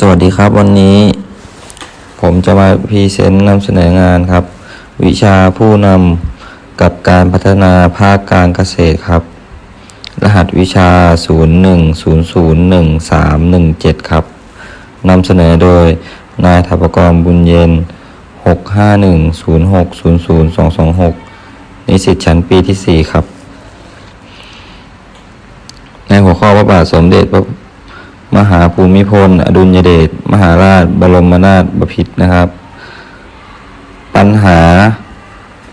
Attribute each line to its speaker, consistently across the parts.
Speaker 1: สวัสดีครับวันนี้ ผมจะมาพรีเซนต์นำเสนองานครับ วิชาผู้นำกับการพัฒนาภาคการเกษตรครับ รหัสวิชา 01001317 ครับนำเสนอโดยนายธปกรบุญเย็น 65106002226 นิสิตชั้นปีที่ 4 ครับ ในหัวข้อพระบาทสมเด็จพระ มหาภูมิพล อดุลยเดชมหาราช บรมนาถบพิตรนะครับ ปัญหา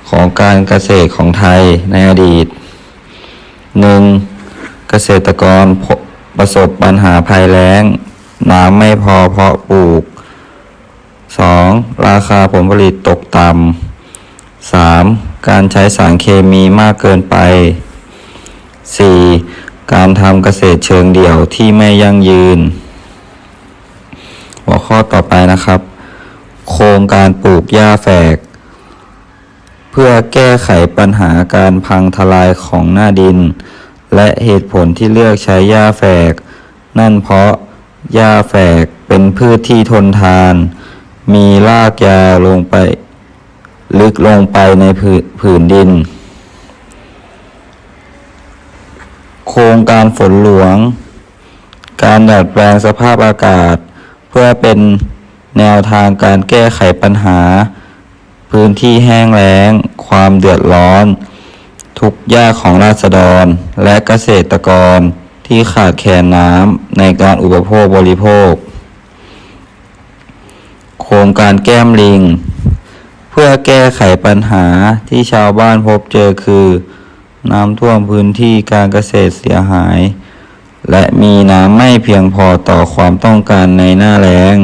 Speaker 1: ของการเกษตรของไทยในอดีต 1. เกษตรกรประสบปัญหาภัยแล้ง น้ำไม่พอเพาะปลูก 2. ราคาผลผลิตตกต่ำ 3. การใช้สารเคมีมากเกินไป 4. การทำเกษตรเชิงเดี่ยวที่ไม่ยั่งยืน หัวข้อต่อไปนะครับ โครงการปลูกหญ้าแฝก เพื่อแก้ไขปัญหาการพังทลายของหน้าดิน และเหตุผลที่เลือกใช้หญ้าแฝก นั่นเพราะหญ้าแฝกเป็นพืชที่ทนทาน มีรากยาวลงไป ลึกลงไปในผืผืนดิน โครงการฝนหลวง การดัดแปลงสภาพอากาศ เพื่อเป็นแนวทางการแก้ไขปัญหา พื้นที่แห้งแล้ง ความเดือดร้อน ทุกยากของราษฎรและเกษตรกรที่ขาดแคลนน้ำในการอุปโภคบริโภค โครงการแก้มลิง เพื่อแก้ไขปัญหาที่ชาวบ้านพบเจอคือ น้ำท่วมพื้นที่การเกษตรเสียหาย และมีน้ำไม่เพียงพอต่อความต้องการในหน้าแล้ง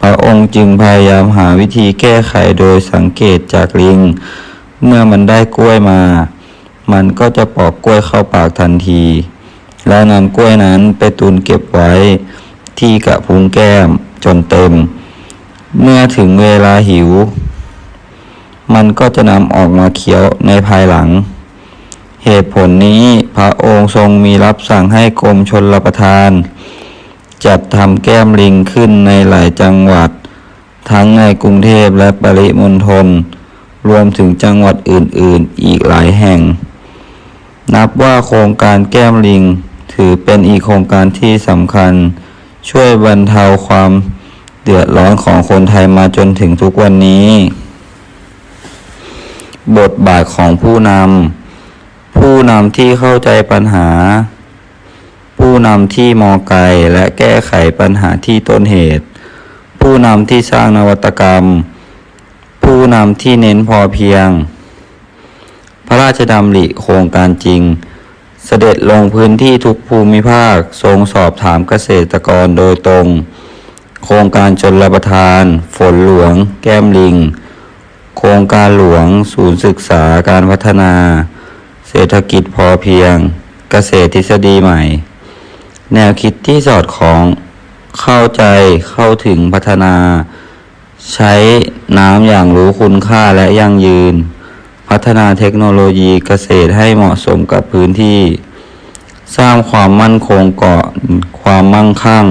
Speaker 1: พระองค์จึงพยายามหาวิธีแก้ไขโดยสังเกตจากลิง เมื่อมันได้กล้วยมา มันก็จะปอกกล้วยเข้าปากทันที แล้วนำกล้วยนั้นไปตุนเก็บไว้ ที่กระพุ้งแก้มจนเต็ม เมื่อถึงเวลาหิว มันก็จะนำออกมาเคี้ยวในภายหลัง เหตุผลนี้พระองค์ทรงมีรับสั่งให้กรมชนรประทาน จัดทำแก้มลิงขึ้นในหลายจังหวัด ทั้งในกรุงเทพและปริมณฑลรวมถึงจังหวัดอื่นๆ อีกหลายแห่ง นับว่าโครงการแก้มลิงถือเป็นอีกโครงการที่สำคัญ ช่วยบรรเทาความเดือดร้อนของคนไทยมาจนถึงทุกวันนี้ บทบาทของผู้นำ ผู้นำที่เข้าใจปัญหา ผู้นำที่มองไกลและแก้ไขปัญหาที่ต้นเหตุ ผู้นำที่สร้างนวัตกรรม ผู้นำที่เน้นพอเพียง พระราชดำริโครงการจริง เสด็จลงพื้นที่ทุกภูมิภาคทรงสอบถามเกษตรกรโดยตรง โครงการชนรประทาน ฝนหลวง แก้มลิง โครงการหลวง ศูนย์ศึกษาการพัฒนา เศรษฐกิจพอเพียง เกษตรทฤษฎีใหม่ แนวคิดที่สอดคล้อง เข้าใจเข้าถึงพัฒนา ใช้น้ำอย่างรู้คุณค่าและยั่งยืน พัฒนาเทคโนโลยีเกษตรให้เหมาะสมกับพื้นที่ สร้างความมั่นคงก่อนความมั่งคั่ง